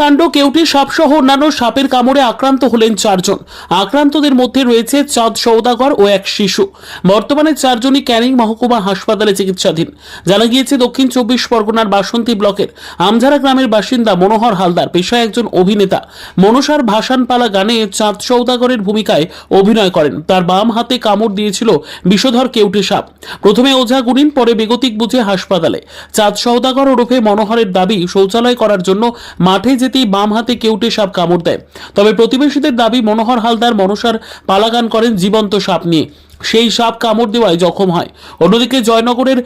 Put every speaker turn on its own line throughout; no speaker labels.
কাণ্ড কেউটি সাপসহ অন্যান্য সাপের কামড়ে আক্রান্ত হলেন চারজন। আক্রান্তদের মধ্যে রয়েছে চাঁদ সৌদাগর ও এক শিশু। বর্তমানে চারজনই ক্যানিং মহকুমা হাসপাতালে চিকিৎসাধীন। জানা গিয়েছে, দক্ষিণ চব্বিশ পরগনার বাসন্তী ব্লকের আমঝারা গ্রামের বাসিন্দা মনোহর হালদার পেশায় একজন অভিনেতা। মনসার ভাসানপালা গানে চাঁদ সৌদাগরের ভূমিকায় অভিনয় করেন। তার বাম হাতে কামড় দিয়েছিল বিষধর কেউটে সাপ। প্রথমে ওঝা গুনিন পরে বেগতিক বুঝে হাসপাতালে। চাঁদ সৌদাগর ওরফে মনোহরের দাবি শৌচালয় করার জন্য মাঠে যেতেই বাম হাতে কেউটে সাপ কামড় দেয়। তবে প্রতিবেশীদের দাবি, মনোহর হালদার মনসার পালাগান করেন জীবন্ত সাপ নিয়ে। সেই সাপ কামড় দেওয়ায় জখম হয়। অন্যদিকে জয়নগরের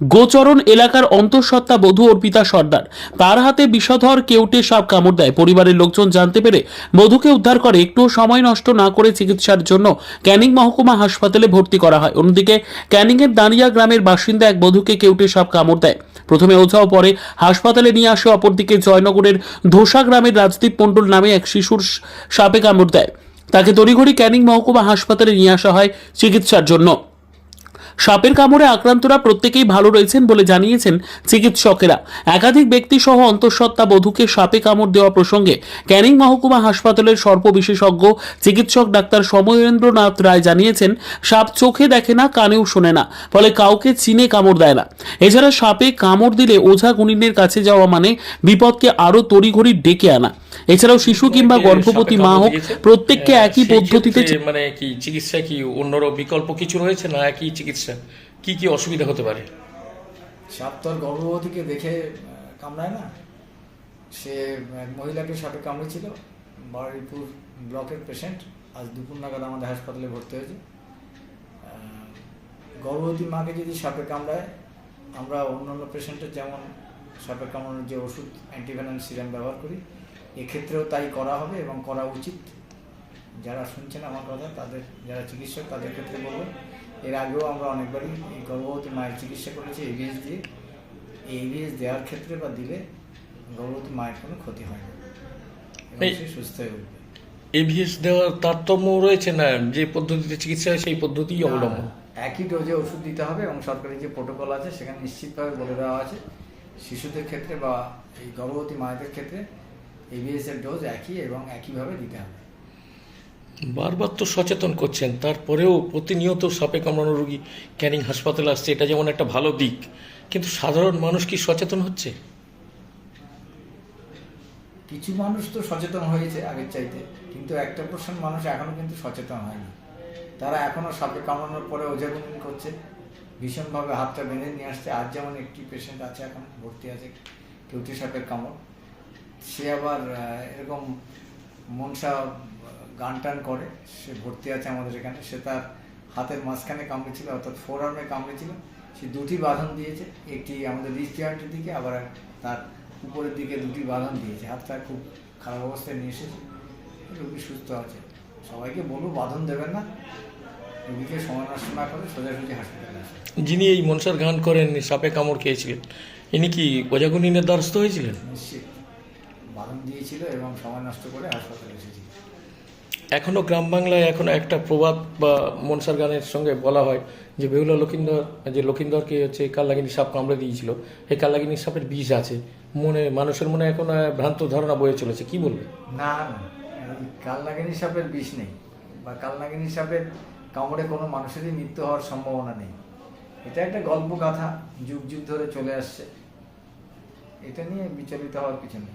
গোচরণ এলাকার অন্তঃসত্ত্বা বধূ অর্পিতা সর্দার। তার হাতে বিষধর কেউটে সাপ কামড় দেয়। পরিবারের লোকজন জানতে পেরে বধূকে উদ্ধার করে। একটু সময় নষ্ট না করে চিকিৎসার জন্য ক্যানিং মহকুমা হাসপাতালে ভর্তি করা হয়। অন্যদিকে ক্যানিংয়ের দাঁড়িয়া গ্রামের বাসিন্দা এক বধূকে কেউটে সাপ কামড় দেয়। প্রথমে ওঝাও পরে হাসপাতালে নিয়ে আসে, অপরদিকে জয়নগরের ধোসা গ্রামের রাজদীপ মণ্ডল নামে এক শিশুর সাপে কামড় দেয়। তাকে তড়িঘড়ি ক্যানিং মহকুমা হাসপাতালে নিয়ে আসা হয় চিকিৎসার জন্য। সাপের কামড়ে আক্রান্তরা প্রত্যেকেই ভালো রয়েছেন বলে জানিয়েছেন চিকিৎসকেরা। একাধিক ব্যক্তি সহ অন্তঃসত্ত্বা বধূকে সাপে কামড় দেওয়া প্রসঙ্গে ক্যানিং মহকুমা হাসপাতালের সর্প বিশেষজ্ঞ চিকিৎসক ডাক্তার সময়েন্দ্রনাথ রায় জানিয়েছেন, সাপ চোখে দেখে না, কানেও শোনে না, ফলে কাউকে চিনে কামড় দেয় না। এছাড়া সাপে কামড় দিলে ওঝা গুণিনের কাছে যাওয়া মানে বিপদকে আরও তড়িঘড়ি ডেকে আনা। এছাড়াও শিশু কিংবা গর্ভবতী মা হোক প্রত্যেককে একই
সেই
পদ্ধতিতে
মানে কি চিকিৎসা কি অন্যরও বিকল্প কিছু রয়েছে না একই চিকিৎসা? কি কি অসুবিধা হতে পারে?
সাপ তো আর গর্ভবতীকে দেখে কামড়ায় না। সে এক মহিলাকে সাপে কামড়েছিল বারুইপুর ব্লকের পেশেন্ট। আজ দুপুর নাগাদ আমাদের হাসপাতালে ভর্তি হয়েছে। আহ, গর্ভবতী মাকে যদি সাপে কামড়ায় আমরা অন্যান্য পেশেন্টের যেমন সাপে কামড়ানোর যে ওষুধ অ্যান্টিভেনাম সিরাম ব্যবহার করি এক্ষেত্রেও তাই করা হবে এবং করা উচিত। যারা শুনছেন আমার কথা তাদের যারা চিকিৎসক তাদের ক্ষেত্রে বলব এর আগেও আমরা অনেকবারই এই গর্ভবতী মায়ের চিকিৎসা করেছি এভিএস দিয়ে। এই এভিএস দেওয়ার ক্ষেত্রে বা দিলে গর্ভবতী মায়ের কোনো ক্ষতি হয় না। সে সুস্থ হয়ে উঠবে।
এভিএস দেওয়ার তারতম্য রয়েছে না? যে পদ্ধতিতে চিকিৎসা হয় সেই পদ্ধতিই অবলম্বন।
একই ডোজে ওষুধ দিতে হবে এবং সরকারি যে প্রোটোকল আছে সেখানে নিশ্চিতভাবে বলে দেওয়া আছে শিশুদের ক্ষেত্রে বা এই গর্ভবতী মায়েদের ক্ষেত্রে এভিএস এর ডোজ একই এবং একইভাবে দিতে হবে।
বারবার তো সচেতন করছেন তারপরেও প্রতিনিয়ত সাপে কামড়ানো রোগী ক্যানিং হাসপাতালে আসছে এটা যেমন একটা ভালো দিক কিন্তু সাধারণ মানুষ কি সচেতন হচ্ছে?
কিছু মানুষ তো সচেতন হয়েছে আগের চাইতে কিন্তু একটা পার্সেন্ট মানুষ এখনও কিন্তু সচেতন হয়নি। তারা এখনও সাপে কামড়ানোর পরে ওঝাগুনি করছে ভীষণভাবে হাতটা বেঁধে নিয়ে আসছে। আজ যেমন একটি পেশেন্ট আছে এখন ভর্তি আছে কেউটি সাপের কামড়। সে আবার এরকম মনসা গান টান করে সে ভর্তি আছে আমাদের এখানে সে তার হাতের মাঝখানে কামড়েছিল অর্থাৎ ফোর আর্মে কামড়েছিল সে দুটি বাঁধন দিয়েছে একটি আমাদের জয়েন্টের দিকে আবার তার উপরের দিকে দুটি বাঁধন দিয়েছে হাতটা খুব খারাপ অবস্থায় নিয়ে এসেছে রোগী সুস্থ আছে। সবাইকে বলব বাঁধন দেবেন না রোগীকে সময় নষ্ট না করে সোজাসুজি হাসপাতালে আসে
যিনি এই মনসার গান করেন সাপে কামড় খেয়েছিলেন ইনি কি ওজাগুনিনের দ্বারস্থ হয়েছিলেন?
নিশ্চিত। দিয়েছিল এবং সময় নষ্ট করে হাসপাতালে এসেছিল
এখনও গ্রাম বাংলায় এখনও একটা প্রবাদ বা মনসার গানের সঙ্গে বলা হয় যে বেহুলা লক্ষিন্দর যে লক্ষিন্দরকে হচ্ছে কাল্লাগিনী সাপ কামড়ে দিয়েছিল এই কাল্লাগিনী সাপের বিষ আছে। মনে মানুষের মনে এখন ভ্রান্ত ধারণা বয়ে চলেছে কি বলবে?
না না এই সাপের বিষ নেই বা কালনাগিনী সাপের কামড়ে কোনো মানুষেরই মৃত্যু হওয়ার সম্ভাবনা নেই। এটা একটা গল্প গাথা যুগ যুগ ধরে চলে আসছে। এটা নিয়ে বিচলিত হওয়ার কিছু নেই।